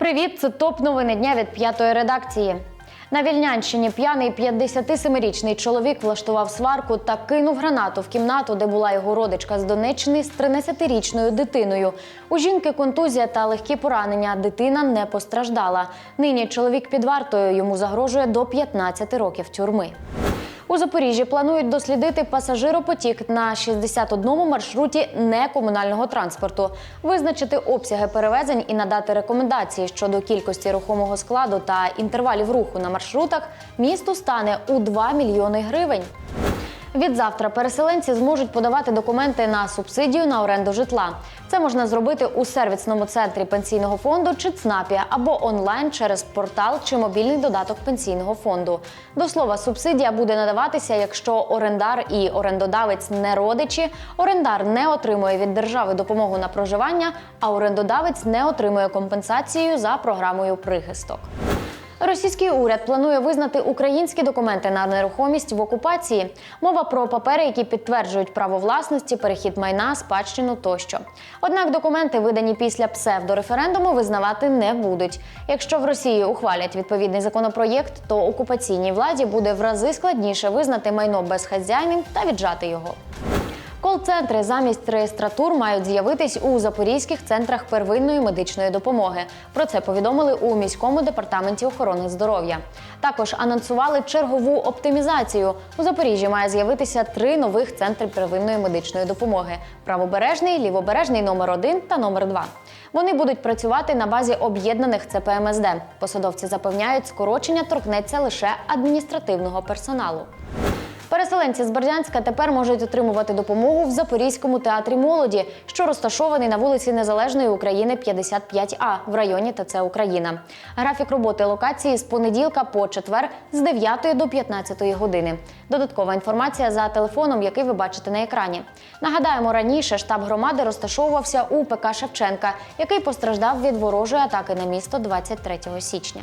Привіт, це топ новини дня від п'ятої редакції. На Вільнянщині п'яний 57-річний чоловік влаштував сварку та кинув гранату в кімнату, де була його родичка з Донеччини з 13-річною дитиною. У жінки контузія та легкі поранення. Дитина не постраждала. Нині чоловік під вартою йому загрожує до 15 років тюрми. У Запоріжжі планують дослідити пасажиропотік на 61 маршруті некомунального транспорту, визначити обсяги перевезень і надати рекомендації щодо кількості рухомого складу та інтервалів руху на маршрутах. Місту стане у 2 мільйони гривень. Відзавтра переселенці зможуть подавати документи на субсидію на оренду житла. Це можна зробити у сервісному центрі пенсійного фонду чи ЦНАПі або онлайн через портал чи мобільний додаток пенсійного фонду. До слова, субсидія буде надаватися, якщо орендар і орендодавець не родичі, орендар не отримує від держави допомогу на проживання, а орендодавець не отримує компенсацію за програмою прихисток. Російський уряд планує визнати українські документи на нерухомість в окупації. Мова про папери, які підтверджують право власності, перехід майна, спадщину тощо. Однак документи, видані після псевдореферендуму, визнавати не будуть. Якщо в Росії ухвалять відповідний законопроєкт, то окупаційній владі буде в рази складніше визнати майно без та віджати його. Кол-центри замість реєстратур мають з'явитись у запорізьких центрах первинної медичної допомоги. Про це повідомили у міському департаменті охорони здоров'я. Також анонсували чергову оптимізацію. У Запоріжжі має з'явитися три нових центри первинної медичної допомоги: правобережний, лівобережний номер 1 та номер 2 Вони будуть працювати на базі об'єднаних ЦПМСД. Посадовці запевняють, скорочення торкнеться лише адміністративного персоналу. Переселенці з Бердянська тепер можуть отримувати допомогу в Запорізькому театрі молоді, що розташований на вулиці Незалежної України 55А в районі ТЦ Україна. Графік роботи локації з понеділка по четвер з 9 до 15 години. Додаткова інформація за телефоном, який ви бачите на екрані. Нагадаємо, раніше штаб громади розташовувався у ПК Шевченка, який постраждав від ворожої атаки на місто 23 січня.